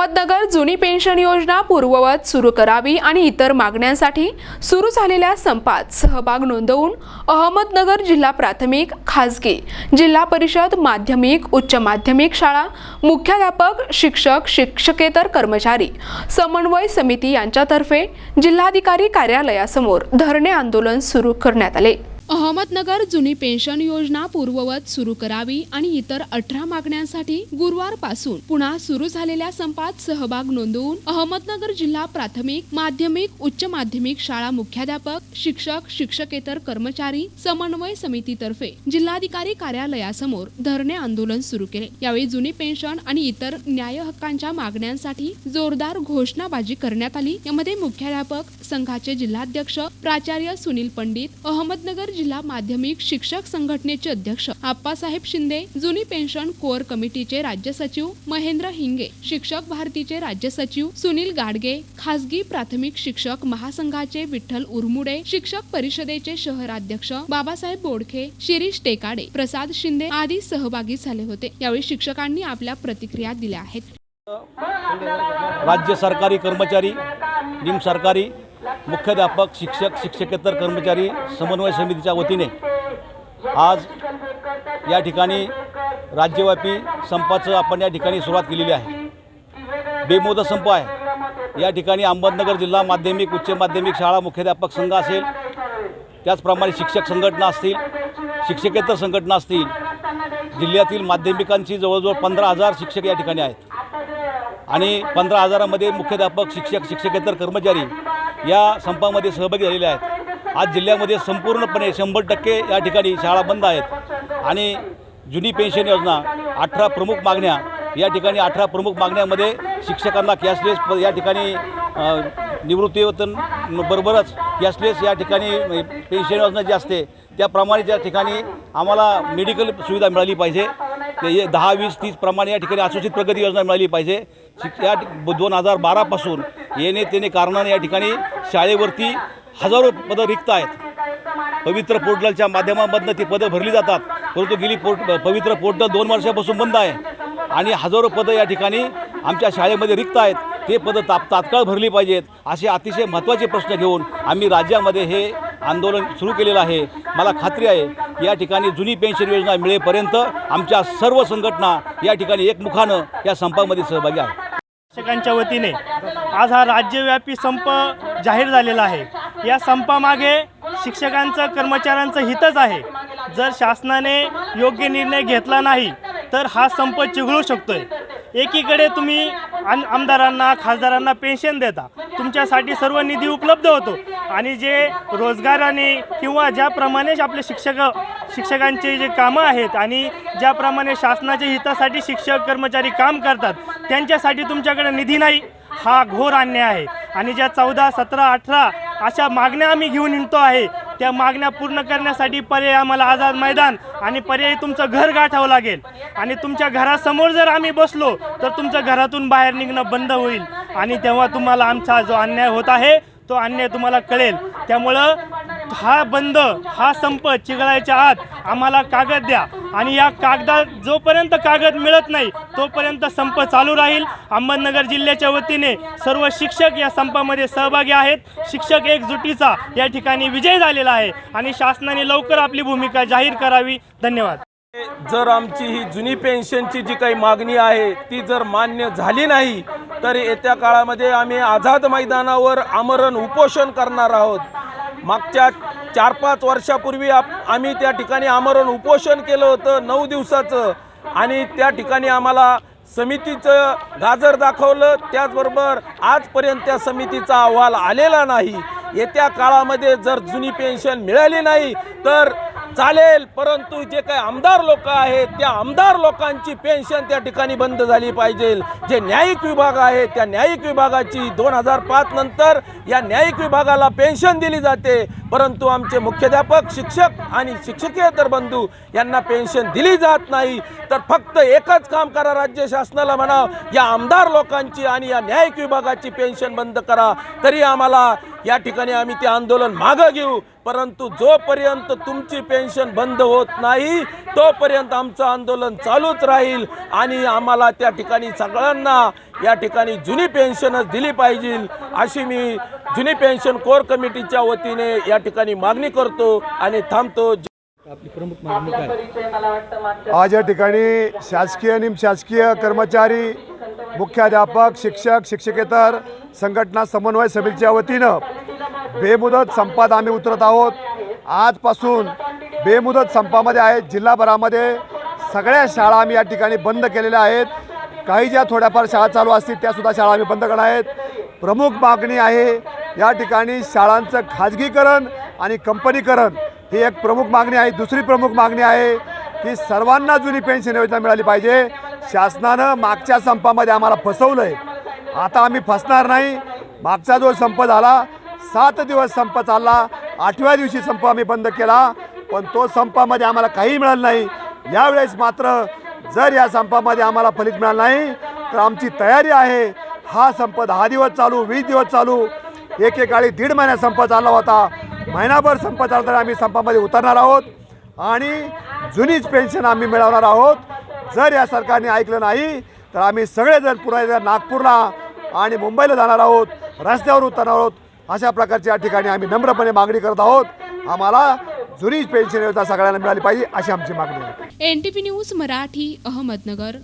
अहमदनगर जुनी पेन्शन योजना पूर्ववत सुरू करावी आणि इतर मागण्यांसाठी सुरू झालेल्या संपात सहभाग नोंदवून अहमदनगर जिल्हा प्राथमिक खाजगी जिल्हा परिषद माध्यमिक उच्च माध्यमिक शाळा मुख्याध्यापक शिक्षक शिक्षकेतर कर्मचारी समन्वय समिती यांच्यातर्फे जिल्हाधिकारी कार्यालयासमोर धरणे आंदोलन सुरू करण्यात आले. अहमदनगर जुनी पेन्शन योजना पूर्ववत सुरू करावी आणि इतर अठरा मागण्यांसाठी गुरुवारपासून पुन्हा सुरू झालेल्या संपात सहभाग नोंदवून अहमदनगर जिल्हा प्राथमिक माध्यमिक उच्च माध्यमिक शाळा मुख्याध्यापक शिक्षक शिक्षकेतर कर्मचारी समन्वय समितीतर्फे जिल्हाधिकारी कार्यालयासमोर धरणे आंदोलन सुरू केले. यावेळी जुनी पेन्शन आणि इतर न्याय हक्कांच्या मागण्यांसाठी जोरदार घोषणाबाजी करण्यात आली. यामध्ये मुख्याध्यापक संघाचे जिल्हाध्यक्ष प्राचार्य सुनील पंडित अहमदनगर जिल्हा माध्यमिक शिक्षक संघटनेचे अध्यक्ष आप्पासाहेब शिंदे जुनी पेन्शन कोअर कमिटीचे राज्य सचिव महेंद्र हिंगे शिक्षक भारतीचे राज्य सचिव सुनील गाडगे खासगी प्राथमिक शिक्षक महासंघाचे विठ्ठल उरमुडे शिक्षक परिषदेचे शहराध्यक्ष बाबासाहेब बोडखे शिरीष टेकाडे प्रसाद शिंदे आदी सहभागी झाले होते. यावेळी शिक्षकांनी आपल्या प्रतिक्रिया दिल्या आहेत. राज्य सरकारी कर्मचारी निम सरकारी मुख्याध्यापक शिक्षक शिक्षकेतर कर्मचारी समन्वय समितीच्या वतीने आज या ठिकाणी राज्यव्यापी संपाचं आपण या ठिकाणी सुरुवात केलेली आहे. बेमोद संप आहे. या ठिकाणी अहमदनगर जिल्हा माध्यमिक उच्च माध्यमिक शाळा मुख्याध्यापक संघ असेल त्याचप्रमाणे शिक्षक संघटना असतील शिक्षकेतर संघटना असतील जिल्ह्यातील माध्यमिकांची जवळजवळ पंधरा हजार शिक्षक या ठिकाणी आहेत. आणि पंधरा हजारामध्ये मुख्याध्यापक शिक्षक शिक्षकेतर कर्मचारी या संपामध्ये सहभागी झालेले आहेत. आज जिल्ह्यामध्ये संपूर्णपणे शंभर टक्के या ठिकाणी शाळा बंद आहेत. आणि जुनी पेन्शन योजना अठरा प्रमुख मागण्या या ठिकाणी अठरा प्रमुख मागण्यामध्ये शिक्षकांना कॅशलेस या ठिकाणी निवृत्तीवेतन बरोबरच कॅशलेस या ठिकाणी पेन्शन योजना जी असते त्याप्रमाणे त्या ठिकाणी आम्हाला मेडिकल सुविधा मिळाली पाहिजे. ते हे दहा वीस तीस प्रमाणे या ठिकाणी असोचित प्रगती योजना मिळाली पाहिजे. शिक या दोन हजार बारापासून येणे तेने कारणाने या ठिकाणी शाळेवरती हजारो पदं रिक्त आहेत पवित्र पोर्टलच्या माध्यमामधनं ती पदं भरली जातात. परंतु गेली पोर्ट पवित्र पोर्टल दोन वर्षापासून बंद आहे. आणि हजारो पदं या ठिकाणी आमच्या शाळेमध्ये रिक्त आहेत ते पदं ताप तात्काळ भरली पाहिजेत असे अतिशय महत्त्वाचे प्रश्न घेऊन आम्ही राज्यामध्ये हे आंदोलन सुरू केलेलं आहे. मला खात्री आहे की या ठिकाणी जुनी पेन्शन योजना मिळेपर्यंत आमच्या सर्व संघटना या ठिकाणी एकमुखानं या संपामध्ये सहभागी आहेत. शिक्षकांच्या वतीने. आज हा राज्यव्यापी संप जाहीर झालेला आहे. या संपामागे शिक्षकांचं कर्मचाऱ्यांचं हितच आहे. जर शासनाने योग्य निर्णय घेतला नाही तर हा संप चिघळू शकतोय. एकीकडे तुम्ही आमदारांना खासदारांना पेन्शन देता. तुमच्यासाठी सर्व निधी उपलब्ध होतो. आणि जे रोजगाराने किंवा ज्याप्रमाणे आपले शिक्षक शिक्षकांचे जे कामं आहेत आणि ज्याप्रमाणे शासनाच्या हितासाठी शिक्षक कर्मचारी काम करतात त्यांच्यासाठी तुमच्याकडे निधी नाही हा घोर अन्याय आहे. आणि ज्या चौदा सतरा अठरा अशा मागण्या आम्ही घेऊन येतो आहे त्या मागण्या पूर्ण करण्यासाठी पर्याय आम्हाला आझाद मैदान आणि पर्यायी तुमचं घर गाठावं लागेल. आणि तुमच्या घरासमोर जर आम्ही बसलो तर तुमचं घरातून बाहेर निघणं बंद होईल. आणि तेव्हा तुम्हाला आमचा जो अन्याय होत आहे तो अन्याय तुम्हाला कळेल. त्यामुळं हा बंद हा संप चिघळायच्या आत आम्हाला कागद द्या. आणि या कागदात जोपर्यंत कागद मिळत नाही तोपर्यंत संप चालू राहील. अहमदनगर जिल्ह्याच्या वतीने सर्व शिक्षक या संपामध्ये सहभागी आहेत. शिक्षक एकजुटीचा या ठिकाणी विजय झालेला आहे आणि शासनाने लवकर आपली भूमिका जाहीर करावी. धन्यवाद. जर आमची ही जुनी पेन्शनची जी काही मागणी आहे ती जर मान्य झाली नाही तर येत्या काळामध्ये आम्ही आझाद मैदानावर आमरण उपोषण करणार आहोत. मागच्या चार पाच वर्षापूर्वी आप आम्ही त्या ठिकाणी आमरण उपोषण केलं होतं नऊ दिवसाचं. आणि त्या ठिकाणी आम्हाला समितीचं गाजर दाखवलं. त्याचबरोबर आजपर्यंत त्या समितीचा अहवाल आलेला नाही. येत्या काळामध्ये जर जुनी पेन्शन मिळाली नाही तर चालेल परंतु जे काही आमदार लोक आहेत त्या आमदार लोकांची पेन्शन त्या ठिकाणी बंद झाली पाहिजे. जे न्यायिक विभाग आहे त्या न्यायिक विभागाची दोन हजार पाच नंतर या न्यायिक विभागाला पेन्शन दिली जाते. परंतु आमचे मुख्याध्यापक शिक्षक आणि शिक्षकेतर बंधू यांना पेन्शन दिली जात नाही. तर फक्त एकच काम करा राज्य शासनाला म्हणा. या आमदार लोकांची आणि या न्यायिक विभागाची पेन्शन बंद करा. तरी आम्हाला या ठिकाणी आम्ही ते आंदोलन मागं घेऊ. परंतु जोपर्यंत तुमची पेन्शन बंद होत नाही तोपर्यंत आमचं आंदोलन चालूच राहील. आणि आम्हाला त्या ठिकाणी सगळ्यांना या ठिकाणी जुनी पेन्शनच दिली पाहिजे. अशी मी जुनी पेन्शन कोर कमिटीच्या वतीने या ठिकाणी मागणी करतो आणि थांबतो. आज या ठिकाणी शासकीय निमशासकीय कर्मचारी मुख्याध्यापक शिक्षक शिक्षकेतर संघटना समन्वय समितीच्या वतीनं बेमुदत संपात आम्ही उतरत आहोत. आजपासून बेमुदत संपामध्ये आहेत जिल्हाभरामध्ये सगळ्या शाळा आम्ही या ठिकाणी बंद केलेल्या आहेत. काही ज्या थोड्याफार शाळा चालू असतील त्यासुद्धा शाळा आम्ही बंद करणार आहेत. प्रमुख मागणी आहे या ठिकाणी शाळांचं खाजगीकरण आणि कंपनीकरण. ही एक प्रमुख मागणी आहे. दुसरी प्रमुख मागणी आहे की सर्वांना जुनी पेन्शन योजना मिळाली पाहिजे. शासनानं मागच्या संपामध्ये आम्हाला फसवलं आहे आता आम्ही फसणार नाही. मागचा जो संप झाला सात दिवस संप चालला. आठव्या दिवशी संप आम्ही बंद केला. पण तो संपामध्ये आम्हाला काही मिळालं नाही. यावेळेस मात्र जर या संपामध्ये आम्हाला फलित मिळालं नाही तर आमची तयारी आहे. हा संप दहा दिवस चालू वीस दिवस चालू. एकेकाळी दीड महिना संप चालला होता. महिनाभर संप चालताना आम्ही संपामध्ये उतरणार आहोत. आणि जुनीच पेन्शन आम्ही मिळवणार आहोत. जर या सरकारने ऐकलं नाही तर आम्ही सगळेजण पुन्हा नागपूरला आणि मुंबईला जाणार आहोत. रस्त्यावर उतरणार आहोत. अशा प्रकारच्या ठिकाणी आम्ही नम्रपणे मागणी करत आहोत. आम्हाला जुनीच पेन्शन योजना सगळ्यांना मिळाली पाहिजे अशी आमची मागणी आहे. N T P news Marathi Ahmednagar.